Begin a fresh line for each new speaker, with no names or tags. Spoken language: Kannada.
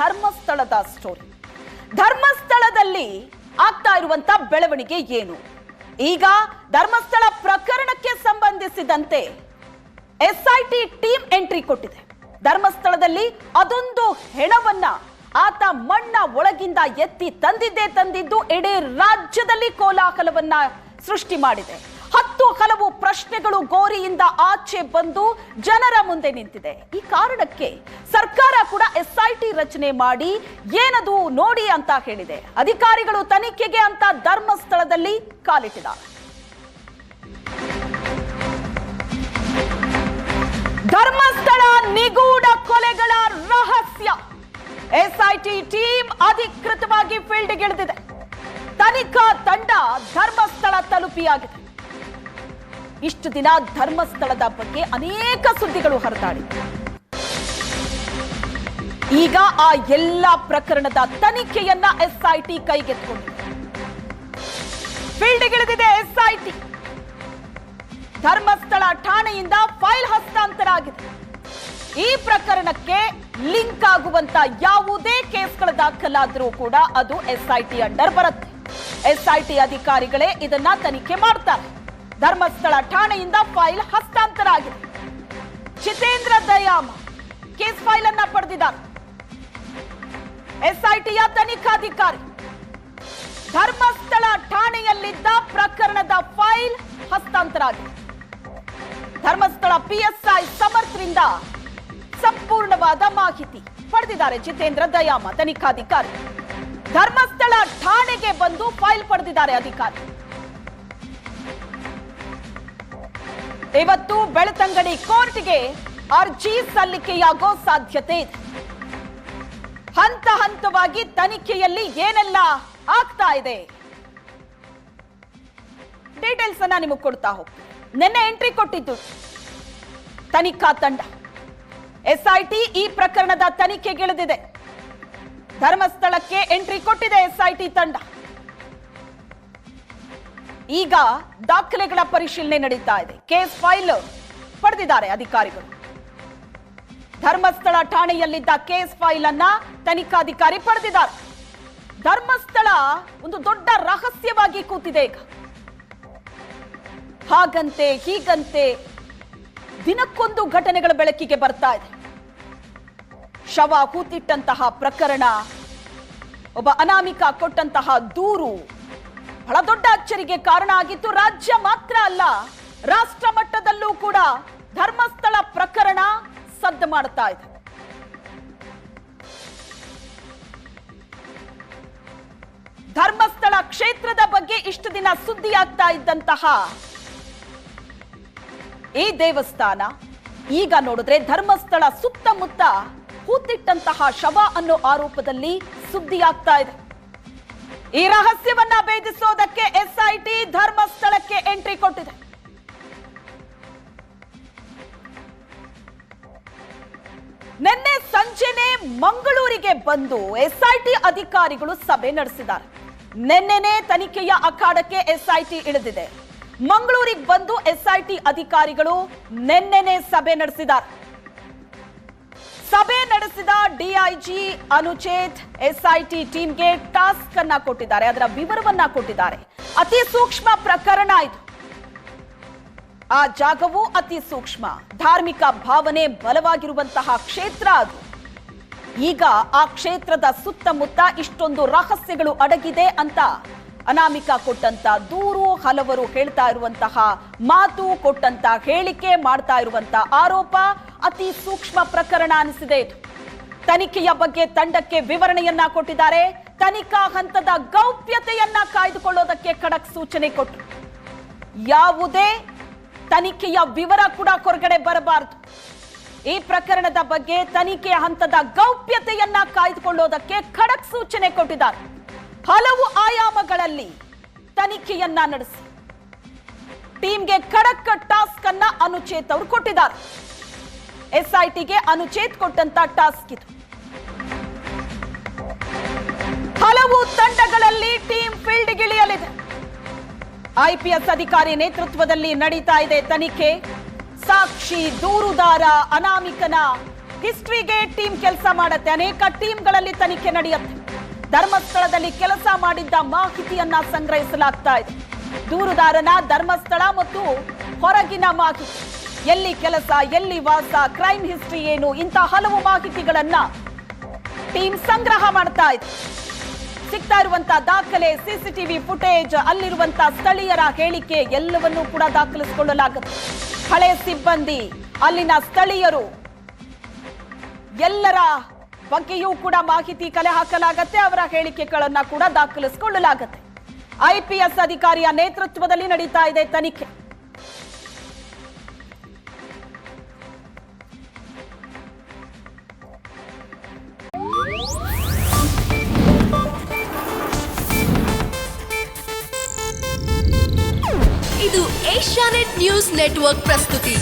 ಧರ್ಮಸ್ಥಳದ ಸ್ಟೋರಿ. ಧರ್ಮಸ್ಥಳದಲ್ಲಿ ಆಗ್ತಾ ಇರುವಂತ ಬೆಳವಣಿಗೆ ಏನು? ಈಗ ಧರ್ಮಸ್ಥಳ ಪ್ರಕರಣಕ್ಕೆ ಸಂಬಂಧಿಸಿದಂತೆ ಎಸ್ಐಟಿ ಟೀಮ್ ಎಂಟ್ರಿ ಕೊಟ್ಟಿದೆ. ಧರ್ಮಸ್ಥಳದಲ್ಲಿ ಅದೊಂದು ಹೆಣವನ್ನ ಆತ ಮಣ್ಣ ಒಳಗಿಂದ ಎತ್ತಿ ತಂದಿದ್ದೇ ತಂದಿದ್ದು ಇಡೀ ರಾಜ್ಯದಲ್ಲಿ ಕೋಲಾಹಲವನ್ನ ಸೃಷ್ಟಿ ಮಾಡಿದೆ. ಹತ್ತು ಹಲವು ಪ್ರಶ್ನೆಗಳು ಗೋರಿಯಿಂದ ಆಚೆ ಬಂದು ಜನರ ಮುಂದೆ ನಿಂತಿದೆ. ಈ ಕಾರಣಕ್ಕೆ ಸರ್ಕಾರ ಕೂಡ ಎಸ್ಐಟಿ ರಚನೆ ಮಾಡಿ ಏನದು ನೋಡಿ ಅಂತ ಹೇಳಿದೆ. ಅಧಿಕಾರಿಗಳು ತನಿಖೆಗೆ ಅಂತ ಧರ್ಮಸ್ಥಳದಲ್ಲಿ ಕಾಲಿಟ್ಟಿದ್ದಾರೆ. ಧರ್ಮಸ್ಥಳ ನಿಗೂಢ ಕೊಲೆಗಳ ರಹಸ್ಯ. ಎಸ್ಐಟಿ ಟೀಮ್ ಅಧಿಕೃತವಾಗಿ ಫೀಲ್ಡ್ಗಿಳಿದಿದೆ ತನಿಖಾ ತಂಡ ಧರ್ಮಸ್ಥಳ ತಲುಪಿಯಾಗಿದೆ. ಇಷ್ಟು ದಿನ ಧರ್ಮಸ್ಥಳದ ಬಗ್ಗೆ ಅನೇಕ ಸುದ್ದಿಗಳು ಹರಿದಾಡಿವೆ ಈಗ ಆ ಎಲ್ಲ ಪ್ರಕರಣದ ತನಿಖೆಯನ್ನ ಎಸ್ಐಟಿ ಕೈಗೆತ್ತಿಕೊಂಡಿದೆ. ಫೀಲ್ಡ್ಗಿಳಿದಿದೆ ಎಸ್ಐಟಿ. ಧರ್ಮಸ್ಥಳ ಠಾಣೆಯಿಂದ ಫೈಲ್ ಹಸ್ತಾಂತರ ಆಗಿದೆ ಈ ಪ್ರಕರಣಕ್ಕೆ ಲಿಂಕ್ ಆಗುವಂತ ಯಾವುದೇ ಕೇಸ್ಗಳ ದಾಖಲಾದರೂ ಕೂಡ ಅದು ಎಸ್ಐಟಿ ಅಂಡರ್ ಬರುತ್ತೆ. ಎಸ್ಐಟಿ ಅಧಿಕಾರಿಗಳೇ ಇದನ್ನ ತನಿಖೆ ಮಾಡ್ತಾರೆ. ಧರ್ಮಸ್ಥಳ ಠಾಣೆಯಿಂದ ಫೈಲ್ ಹಸ್ತಾಂತರ ಆಗಿದೆ ಜಿತೇಂದ್ರ ದಯಾಮ ಕೇಸ್ ಫೈಲ್ ಅನ್ನ ಪಡೆದಿದ್ದಾರೆ. ಎಸ್ಐಟಿಯ ತನಿಖಾಧಿಕಾರಿ. ಧರ್ಮಸ್ಥಳ ಠಾಣೆಯಲ್ಲಿದ್ದ ಪ್ರಕರಣದ ಫೈಲ್ ಹಸ್ತಾಂತರ ಆಗಿದೆ ಧರ್ಮಸ್ಥಳ ಪಿಎಸ್ಐ ಸಮರ್ಥರಿಂದ ಸಂಪೂರ್ಣವಾದ ಮಾಹಿತಿ ಪಡೆದಿದ್ದಾರೆ ಜಿತೇಂದ್ರ ದಯಾಮ, ತನಿಖಾಧಿಕಾರಿ. ಧರ್ಮಸ್ಥಳ ಠಾಣೆಗೆ ಬಂದು ಫೈಲ್ ಪಡೆದಿದ್ದಾರೆ ಅಧಿಕಾರಿ. ಇವತ್ತು ಬೆಳತಂಗಡಿ ಕೋರ್ಟ್ಗೆ ಅರ್ಜಿ ಸಲ್ಲಿಕೆಯಾಗೋ ಸಾಧ್ಯತೆ ಹಂತ ಹಂತವಾಗಿ ತನಿಖೆಯಲ್ಲಿ ಏನೆಲ್ಲ ಆಗ್ತಾ ಇದೆ? ಡೀಟೇಲ್ಸ್ ಅನ್ನ ನಿಮಗೆ ಕೊಡ್ತಾ ಹೋಗ್ತೀನಿ. ನಿನ್ನೆ ಎಂಟ್ರಿ ಕೊಟ್ಟಿದ್ದು ತನಿಖಾ ತಂಡ. ಎಸ್ಐಟಿ ಈ ಪ್ರಕರಣದ ತನಿಖೆಗಿಳಿದಿದೆ. ಧರ್ಮಸ್ಥಳಕ್ಕೆ ಎಂಟ್ರಿ ಕೊಟ್ಟಿದೆ ಎಸ್ಐಟಿ ತಂಡ. ಈಗ ದಾಖಲೆಗಳ ಪರಿಶೀಲನೆ ನಡೀತಾ ಇದೆ. ಕೇಸ್ ಫೈಲ್ ಪಡೆದಿದ್ದಾರೆ ಅಧಿಕಾರಿಗಳು. ಧರ್ಮಸ್ಥಳ ಠಾಣೆಯಲ್ಲಿದ್ದ ಕೇಸ್ ಫೈಲ್ ಅನ್ನ ತನಿಖಾಧಿಕಾರಿ ಪಡೆದಿದ್ದಾರೆ. ಧರ್ಮಸ್ಥಳ ಒಂದು ದೊಡ್ಡ ರಹಸ್ಯವಾಗಿ ಕೂತಿದೆ ಈಗ. ಹಾಗಂತೆ ಹೀಗಂತೆ ದಿನಕ್ಕೊಂದು ಘಟನೆಗಳ ಬೆಳಕಿಗೆ ಬರ್ತಾ ಇದೆ. ಶವ ಕೂತಿಟ್ಟಂತಹ ಪ್ರಕರಣ, ಒಬ್ಬ ಅನಾಮಿಕ ಕೊಟ್ಟಂತಹ ದೂರು ಬಹಳ ದೊಡ್ಡ ಅಚ್ಚರಿಗೆ ಕಾರಣ ಆಗಿತ್ತು ರಾಜ್ಯ ಮಾತ್ರ ಅಲ್ಲ ರಾಷ್ಟ್ರ ಮಟ್ಟದಲ್ಲೂ ಕೂಡ ಧರ್ಮಸ್ಥಳ ಪ್ರಕರಣ ಸದ್ದು ಮಾಡ್ತಾ ಇದೆ. ಧರ್ಮಸ್ಥಳ ಕ್ಷೇತ್ರದ ಬಗ್ಗೆ ಇಷ್ಟು ದಿನ ಸುದ್ದಿಯಾಗ್ತಾ ಇದ್ದಂತಹ ಈ ದೇವಸ್ಥಾನ, ಈಗ ನೋಡಿದ್ರೆ ಧರ್ಮಸ್ಥಳ ಸುತ್ತಮುತ್ತ ಕೂತಿಟ್ಟಂತಹ ಶವ ಅನ್ನೋ ಆರೋಪದಲ್ಲಿ ಸುದ್ದಿಯಾಗ್ತಾ ಇದೆ. ಈ ರಹಸ್ಯವನ್ನ ಭೇದಿಸೋದಕ್ಕೆ ಎಸ್ಐಟಿ ಧರ್ಮಸ್ಥಳಕ್ಕೆ ಎಂಟ್ರಿ ಕೊಟ್ಟಿದೆ. ನಿನ್ನೆ ಸಂಜೆನೆ ಮಂಗಳೂರಿಗೆ ಬಂದು ಎಸ್ಐಟಿ ಅಧಿಕಾರಿಗಳು ಸಭೆ ನಡೆಸಿದ್ದಾರೆ. ನಿನ್ನೆನೆ ತನಿಖೆಯ ಅಖಾಡಕ್ಕೆ ಎಸ್ಐಟಿ ಇಳಿದಿದೆ. ಮಂಗಳೂರಿಗೆ ಬಂದು ಎಸ್ಐಟಿ ಅಧಿಕಾರಿಗಳು ನಿನ್ನೆನೆ ಸಭೆ ನಡೆಸಿದ್ದಾರೆ. ಸಭೆ ನಡೆಸಿದ ಡಿಐಜಿ ಅನುಚೇತ್ ಎಸ್ಐಟಿ ಟೀಮ್ಗೆ ಟಾಸ್ಕ್ ಅನ್ನ ಕೊಟ್ಟಿದ್ದಾರೆ. ಅದರ ವಿವರವನ್ನ ಕೊಟ್ಟಿದ್ದಾರೆ. ಅತಿ ಸೂಕ್ಷ್ಮ ಪ್ರಕರಣ ಇದು. ಆ ಜಾಗವು ಅತಿ ಸೂಕ್ಷ್ಮ. ಧಾರ್ಮಿಕ ಭಾವನೆ ಬಲವಾಗಿರುವಂತಹ ಕ್ಷೇತ್ರ ಅದು. ಈಗ ಆ ಕ್ಷೇತ್ರದ ಸುತ್ತಮುತ್ತ ಇಷ್ಟೊಂದು ರಹಸ್ಯಗಳು ಅಡಗಿದೆ ಅಂತ ಅನಾಮಿಕ ಕೊಟ್ಟಂತ ದೂರು ಹಲವರು ಹೇಳ್ತಾ ಇರುವಂತಹ ಮಾತು ಕೊಟ್ಟಂತ ಹೇಳಿಕೆ ಮಾಡ್ತಾ ಇರುವಂತ ಆರೋಪ ಅತಿ ಸೂಕ್ಷ್ಮ ಪ್ರಕರಣ ಅನಿಸಿದೆ. ತನಿಖೆಯ ಬಗ್ಗೆ ತಂಡಕ್ಕೆ ವಿವರಣೆಯನ್ನ ಕೊಟ್ಟಿದ್ದಾರೆ. ತನಿಖಾ ಹಂತದ ಗೌಪ್ಯತೆಯನ್ನ ಕಾಯ್ದುಕೊಳ್ಳೋದಕ್ಕೆ ಖಡಕ್ ಸೂಚನೆ ಕೊಟ್ಟರು ಯಾವುದೇ ತನಿಖೆಯ ವಿವರ ಕೂಡ ಹೊರಗಡೆ ಬರಬಾರದು. ಈ ಪ್ರಕರಣದ ಬಗ್ಗೆ ತನಿಖೆಯ ಹಂತದ ಗೌಪ್ಯತೆಯನ್ನ ಕಾಯ್ದುಕೊಳ್ಳೋದಕ್ಕೆ ಖಡಕ್ ಸೂಚನೆ ಕೊಟ್ಟಿದ್ದಾರೆ. ಹಲವು ಆಯಾಮಗಳಲ್ಲಿ ತನಿಖೆಯನ್ನ ನಡೆಸಿ. ಟೀಮ್ಗೆ ಖಡಕ್ ಟಾಸ್ಕ್ ಅನ್ನ ಅನುಚೇತ್ ಅವರು ಕೊಟ್ಟಿದ್ದಾರೆ. ಎಸ್ಐಟಿಗೆ ಅನುಚೇತ್ ಕೊಟ್ಟಂತ ಟಾಸ್ಕ್ ಇದು. ಹಲವು ತಂಡಗಳಲ್ಲಿ ಟೀಮ್ ಫೀಲ್ಡ್ಗಿಳಿಯಲಿದೆ ಐಪಿಎಸ್ ಅಧಿಕಾರಿ ನೇತೃತ್ವದಲ್ಲಿ ನಡೀತಾ ಇದೆ ತನಿಖೆ. ಸಾಕ್ಷಿ ದೂರುದಾರ ಅನಾಮಿಕನ ಹಿಸ್ಟ್ರಿಗೆ ಟೀಮ್ ಕೆಲಸ ಮಾಡುತ್ತೆ. ಅನೇಕ ಟೀಮ್ಗಳಲ್ಲಿ ತನಿಖೆ ನಡೆಯುತ್ತೆ. ಧರ್ಮಸ್ಥಳದಲ್ಲಿ ಕೆಲಸ ಮಾಡಿದ್ದ ಮಾಹಿತಿಯನ್ನ ಸಂಗ್ರಹಿಸಲಾಗ್ತಾ ಇದೆ. ದೂರುದಾರನ ಧರ್ಮಸ್ಥಳ ಮತ್ತು ಹೊರಗಿನ ಮಾಹಿತಿ. ಎಲ್ಲಿ ಕೆಲಸ, ಎಲ್ಲಿ ವಾಸ, ಕ್ರೈಮ್ ಹಿಸ್ಟ್ರಿ ಏನು, ಇಂಥ ಹಲವು ಮಾಹಿತಿಗಳನ್ನ ಟೀಮ್ ಸಂಗ್ರಹ ಮಾಡ್ತಾ ಇದೆ. ಸಿಗ್ತಾ ಇರುವಂತಹ ದಾಖಲೆ, ಸಿಸಿಟಿವಿ ಫುಟೇಜ್ ಅಲ್ಲಿರುವಂತಹ ಸ್ಥಳೀಯರ ಹೇಳಿಕೆ ಎಲ್ಲವನ್ನೂ ಕೂಡ ದಾಖಲಿಸಿಕೊಳ್ಳಲಾಗುತ್ತೆ. ಹಳೆ ಸಿಬ್ಬಂದಿ, ಅಲ್ಲಿನ ಸ್ಥಳೀಯರು, ಎಲ್ಲರ ಬಗ್ಗೆಯೂ ಕೂಡ ಮಾಹಿತಿ ಕಲೆ ಹಾಕಲಾಗತ್ತೆ. ಅವರ ಹೇಳಿಕೆಗಳನ್ನ ಕೂಡ ದಾಖಲಿಸಿಕೊಳ್ಳಲಾಗತ್ತೆ. ಐಪಿಎಸ್ ಅಧಿಕಾರಿಯ ನೇತೃತ್ವದಲ್ಲಿ ನಡೀತಾ ಇದೆ ತನಿಖೆ.
ಇದು ಏಷ್ಯಾನೆಟ್ ನ್ಯೂಸ್ ನೆಟ್ವರ್ಕ್ ಪ್ರಸ್ತುತಿ.